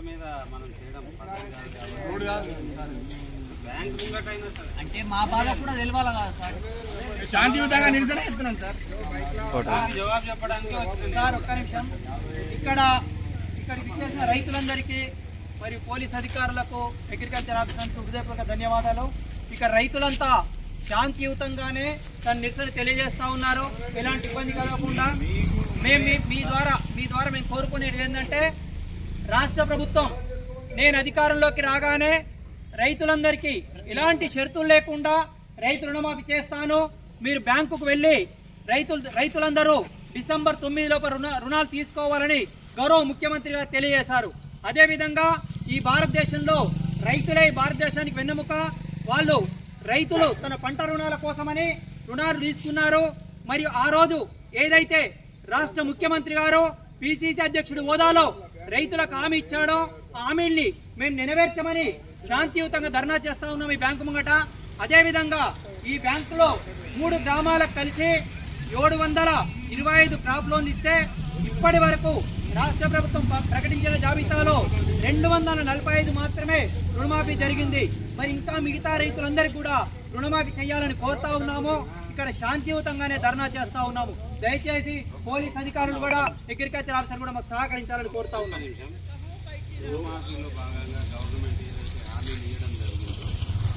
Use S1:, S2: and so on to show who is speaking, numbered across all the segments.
S1: మీద మనం చేయడం
S2: అంటే మా బాధ కూడా తెలవాలి కదా సార్?
S3: శాంతియుతంగా నిరసన ఇస్తున్నాం సార్.
S1: జవాబు చెప్పడానికి
S2: సార్ ఒక్క నిమిషం. ఇక్కడ ఇక్కడికి ఇచ్చేసిన రైతులందరికీ మరియు పోలీస్ అధికారులకు అగ్రికల్చర్ ఆఫీసర్లకు హృదయపూర్వక ధన్యవాదాలు. ఇక్కడ రైతులంతా శాంతియుతంగానే తన నిరసన తెలియజేస్తా ఉన్నారు. ఎలాంటి ఇబ్బంది కలగకుండా. మేము మీ- మీ ద్వారా మీ ద్వారా మేము కోరుకునేది ఏంటంటే రాష్ట్ర ప్రభుత్వం నేను అధికారంలోకి రాగానే రైతులందరికీ ఎలాంటి షరతులు లేకుండా రైతు రుణమాఫీ చేస్తాను. మీరు బ్యాంకుకు వెళ్ళి రైతులు రైతులందరూ డిసెంబర్ తొమ్మిది లోపు రుణ రుణాలు తీసుకోవాలని గౌరవ ముఖ్యమంత్రి గారు తెలియజేశారు. అదేవిధంగా ఈ భారతదేశంలో రైతులే భారతదేశానికి వెన్నెముక. వాళ్ళు రైతులు తన పంట రుణాల కోసమని రుణాలు తీసుకున్నారు. మరియు ఆ రోజు ఏదైతే రాష్ట్ర ముఖ్యమంత్రి గారు పిసిసి అధ్యక్షుడు హోదాలో రైతులకు హామీ ఇచ్చాడో. హామీల్ని మేము నెరవేర్చమని శాంతియుతంగా ధర్నా చేస్తా ఉన్నాం ఈ బ్యాంకు ముంగట. అదేవిధంగా ఈ బ్యాంకులో మూడు గ్రామాలకు కలిసి ఏడు వందల ఇరవై ఐదు క్రాప్ లోన్లు ఇస్తే ఇప్పటి వరకు రాష్ట్ర ప్రభుత్వం ప్రకటించిన జాబితాలో రెండు వందల నలభై ఐదు మాత్రమే రుణమాఫీ జరిగింది. మరి ఇంకా మిగతా రైతులందరికీ కూడా రుణమాఫీ చేయాలని కోరుతా ఉన్నాము. ఇక్కడ శాంతియుతంగానే ధర్నా చేస్తా ఉన్నాము. దయచేసి పోలీస్ అధికారులు కూడా అగ్రికల్చర్ ఆఫీసర్ కూడా మాకు సహకరించాలని కోరుతా ఉన్నాము
S1: రుణమాఫీలో భాగంగా గవర్నమెంట్ ఏదైతే హామీలు ఇవ్వడం జరిగిందో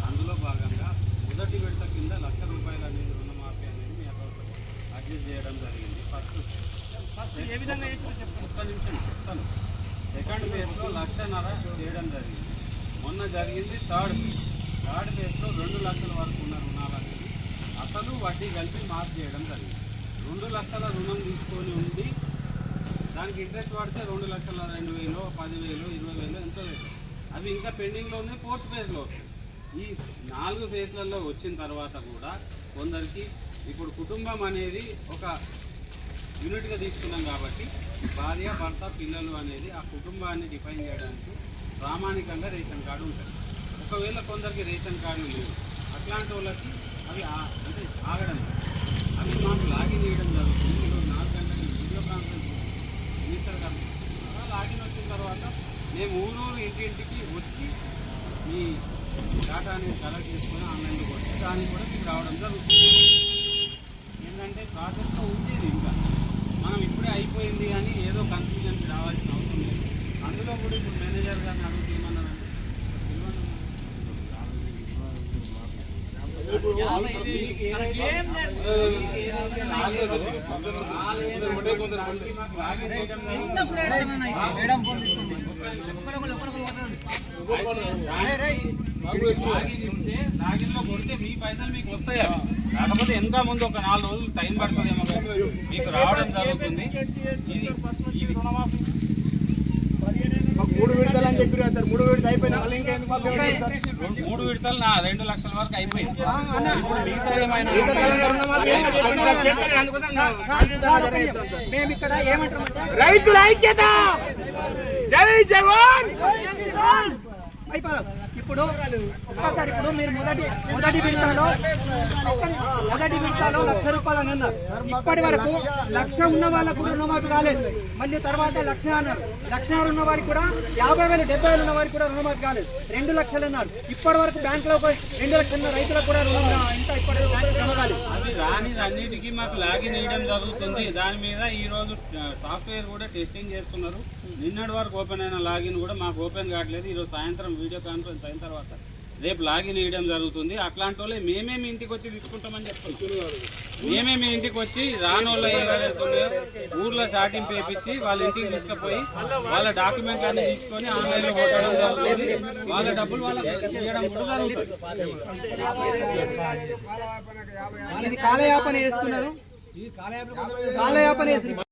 S1: అందులో భాగంగా మొదటి విడత కింద లక్ష రూపాయల అనేది రుణమాఫీ అనేది మీ అడ్జస్ట్ చేయడం జరిగింది. ఫస్ట్ ఫస్ట్ ఏ విధంగా ఒక్క నిమిషం చెప్తాను. సెకండ్ ఫేజ్లో లక్షన్నర చేయడం జరిగింది. మొన్న జరిగింది థర్డ్. థర్డ్ ఫేజ్లో రెండు లక్షల వరకు ఉన్న రుణాలు అసలు వడ్డీ కలిపి మాఫ్ చేయడం జరిగింది. రెండు లక్షల రుణం తీసుకొని ఉండి దానికి ఇంట్రెస్ట్ పడితే రెండు లక్షల రెండు వేలు పదివేలు ఇరవై వేలు ఎంతో లేదు. అవి ఇంకా పెండింగ్లో ఉన్నాయి ఫోర్త్ ఫేజ్లో ఈ నాలుగు ఫేజ్లలో వచ్చిన తర్వాత కూడా కొందరికి ఇప్పుడు కుటుంబం అనేది ఒక యూనిట్గా తీసుకున్నాం కాబట్టి భార్య భర్త పిల్లలు అనేది ఆ కుటుంబాన్ని డిఫైన్ చేయడానికి ప్రామాణికంగా రేషన్ కార్డు ఉంటుంది. ఒకవేళ కొందరికి రేషన్ కార్డు లేదు అట్లాంటి వాళ్ళకి అవి అంటే ఆగడం అవి మాకు లాగిన్ చేయడం జరుగుతుంది. ఈరోజు నాలుగు గంటలకి వీడియో కాన్ఫరెన్స్ మినిస్టర్ గారు లాగిన్ వచ్చిన తర్వాత మేము ఊరూరు ఇంటింటికి వచ్చి మీ డేటా అనేది కలెక్ట్ చేసుకొని ఆన్లైన్లో వచ్చి దానికి కూడా మీకు రావడం జరుగుతుంది. ఏంటంటే ప్రాసెస్లో ఉండేది ఇంకా. మనం ఇప్పుడే అయిపోయింది అని ఏదో కన్ఫ్యూజన్కి రావాల్సిన అవసరం లేదు. అందులో కూడా ఇప్పుడు మేనేజర్ గారిని అడుగుతుంది ఏమన్నారంటే
S2: మేడం ఫోన్ తీసుకుంది ఒకరొకరు ఒకరొకరు
S1: లాగిన్ ఇస్తే లాగిన్ లాగిన్లో కొడితే మీ పైసలు మీకు వస్తాయా? కాకపోతే ఎంత ముందు ఒక నాలుగు రోజులు టైం పడుతుందేమో మీకు రావడం జరుగుతుంది ఇది ఇది
S3: మూడు విడతలు అని చెప్పారు సార్? మూడు విడత మళ్ళీ ఇంకా ఎందుకు
S1: విడతలు నా రెండు లక్షల వరకు అయిపోయింది.
S3: రైతుల ఐక్యత! జై జవాన్!
S2: అయిపోయారు ఇప్పుడు ఒక్కసారి ఇప్పుడు మీరు మొదటి మొదటి విడతలో మొదటి విడతలో లక్ష రూపాయలు అని అన్నారు. ఇప్పటి వరకు లక్ష ఉన్న వాళ్ళకు కూడా రుణమాఫీ కాలేదు. మళ్ళీ తర్వాత లక్ష అన్నారు. లక్షన్నర ఉన్న వారికి కూడా యాభై వేలు డెబ్బై వేలు ఉన్న వారికి కూడా రుణమాఫీ కాలేదు. రెండు లక్షలు అన్నారు. ఇప్పటి వరకు బ్యాంకులో పోయి రెండు లక్షల రైతులకు కూడా రుణం ఇంకా ఇప్పటి
S1: అన్నిటికీ మాకు లాగిన్ వేయడం జరుగుతుంది. దాని మీద ఈ రోజు సాఫ్ట్వేర్ కూడా టెస్టింగ్ చేస్తున్నారు. నిన్నటి వరకు ఓపెన్ అయిన లాగిన్ కూడా మాకు ఓపెన్ కావట్లేదు. ఈరోజు సాయంత్రం వీడియో కాన్ఫరెన్స్ అయిన తర్వాత రేపు లాగిన్ వేయడం జరుగుతుంది. అట్లాంటి వాళ్ళే మేమే మీ ఇంటికి వచ్చి తీసుకుంటామని చెప్తున్నాం. మేమే మీ ఇంటికి వచ్చి రానోళ్ళు ఊర్లో చాటింపు వేపించి వాళ్ళ ఇంటికి తీసుకుపోయి వాళ్ళ డాక్యుమెంట్ అన్ని తీసుకొని ఆన్లైన్లో కొట్టడం జరుగుతుంది. వాళ్ళ డబ్బులు వాళ్ళకి ఇవ్వడం కూడా జరుగుతుంది.
S2: కాలయాపన కాలయాపన